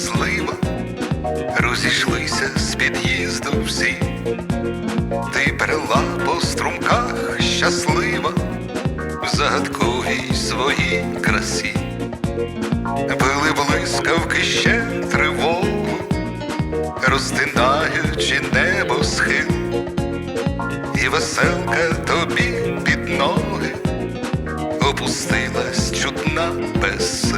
злива, розійшлися з під'їзду всі, ти брела по струмках щаслива, в загадковій своїй красі, били блискавки ще тривогу, розтинаючи небо схил, і веселка тобі під ноги опустилась чудна без.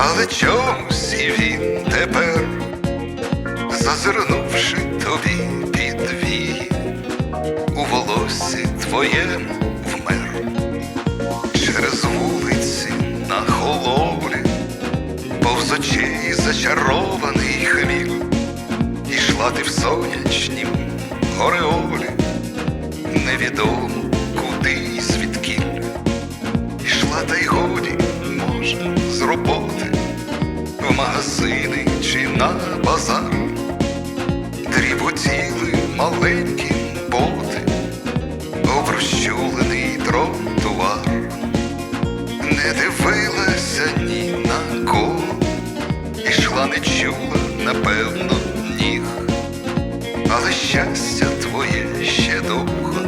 Але чомусь і він тепер, зазирнувши тобі під вії, у волоссі твоєму вмер, через вулиці на хололі, повз очей зачарований хміль, ішла ти в сонячнім ореолі, невідомо куди і. Магазини чи на базар, дріботіли маленькі боти, оброщулений тротуар, не дивилася ні на кого, ішла не чула, напевно, ніг, але щастя твоє ще довго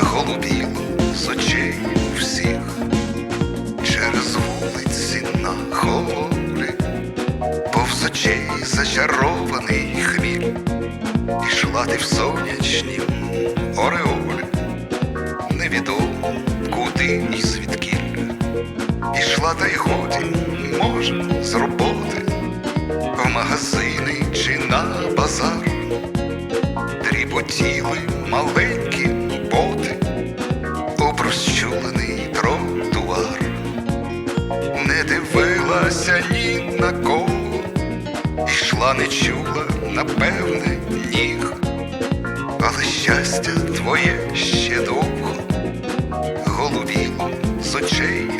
голубіло з очей всіх, через вулиці очей зачарований хміль, ішла ти в сонячнім ореолі, невідомо куди і звідкіль. Ішла та й годі, може, з роботи, в магазини чи на базар. Дріботіли маленькі боти, оброзчулений тротуар, не дивилася ні на кого, не чула, напевне, ніг, але щастя твоє ще довго голубіло з очей